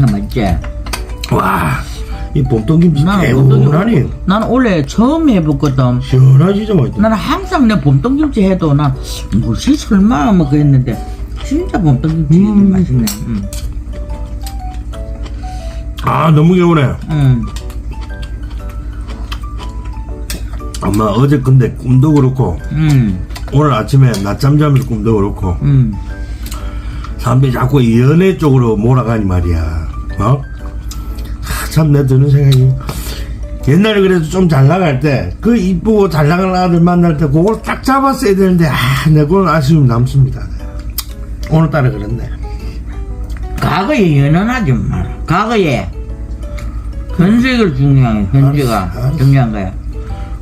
음, 맞지? 와, 이 봄동김치 난 개운하니. 난 원래 처음 해봤거든. 시원하지 진짜 맛있다. 나는 항상 내 봄동김치 해도 난 무엇이 설마 뭐 그랬는데 진짜 봄동김치 음. 맛있네. 음. 아, 너무 개운해. 음. 엄마 어제 근데 꿈도 그렇고 음. 오늘 아침에 낮잠 자면서 꿈도 그렇고 음. 사람들이 자꾸 이 연애 쪽으로 몰아가니 말이야. 어? 참내 드는 생각이 옛날에 그래도 좀 잘 나갈 때 그 이쁘고 잘 나가는 아들 만날 때 그걸 딱 잡았어야 되는데 아, 내 그건 아쉬움이 남습니다. 네. 오늘따라 그랬네. 과거에 연연하지 마라. 과거에 현재가 중요해. 현재가 알았어, 알았어. 중요한 거야.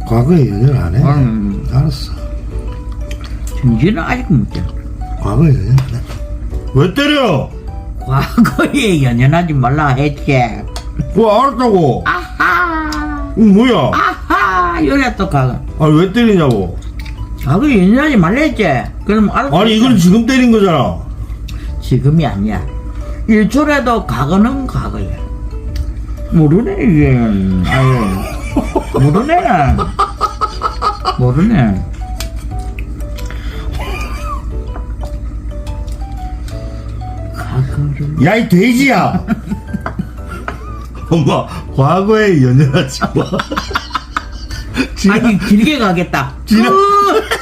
과거에 연애를 안 해. 음. 알았어. 현재는 아직 못해. 과거에 연애 안 해. 왜 때려? 과거에 연연하지 말라 했지. 그거 알았다고. 아하. 이거 뭐야? 아하. 이래 또 과거. 아니 왜 때리냐고. 과거에 연연하지 말라 했지. 그럼 알았어. 아니 이건 지금 때린 거잖아. 지금이 아니야. 일초라도 과거는 과거야. 모르네, 이게. 아유. 모르네. 모르네. 야 이 돼지야. 엄마 과거에 연연하지 마. 지나 아니, 길게 가겠다. 지나- 그